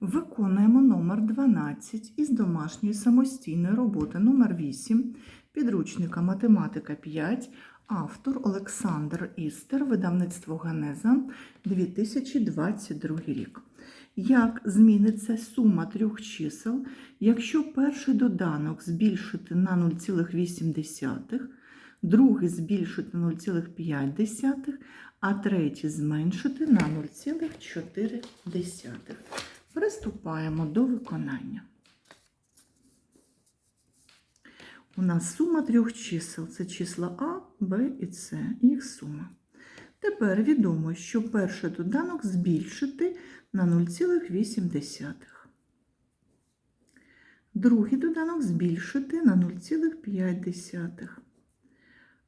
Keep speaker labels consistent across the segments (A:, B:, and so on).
A: Виконуємо номер 12 із домашньої самостійної роботи номер 8 підручника Математика 5, автор Олександр Істер, видавництво Генеза 2022 рік. Як зміниться сума трьох чисел, якщо перший доданок збільшити на 0,8, другий збільшити на 0,5, а третій зменшити на 0,4? Приступаємо до виконання. У нас сума трьох чисел це числа А, Б і С, їх сума. Тепер відомо, що перший доданок збільшити на 0,8. Другий доданок збільшити на 0,5.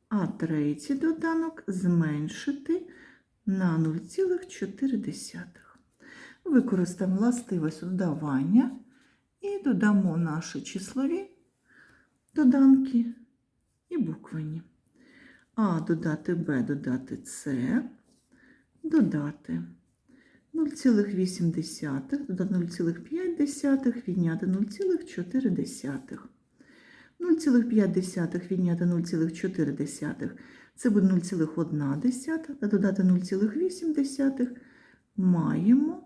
A: А третій доданок зменшити на 0,4. Використаємо властивість додавання і додамо наші числові доданки і буквені. А додати Б, додати С, додати 0,8, додати 0,5, відняти 0,4. 0,5 відняти 0,4 це буде 0,1, та додати 0,8 маємо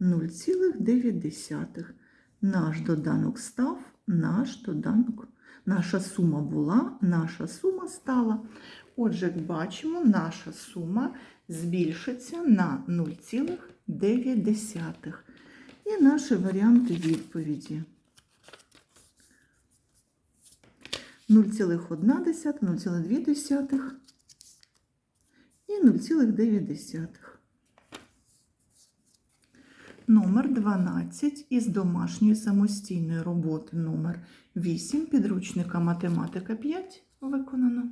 A: 0,9. Наш доданок став, наш доданок, наша сума була, наша сума стала. Отже, як бачимо, наша сума збільшиться на 0,9. І наші варіанти відповіді. 0,1, 0,2 і 0,9. Номер 12 із домашньої самостійної роботи номер 8 підручника Математика 5 виконано.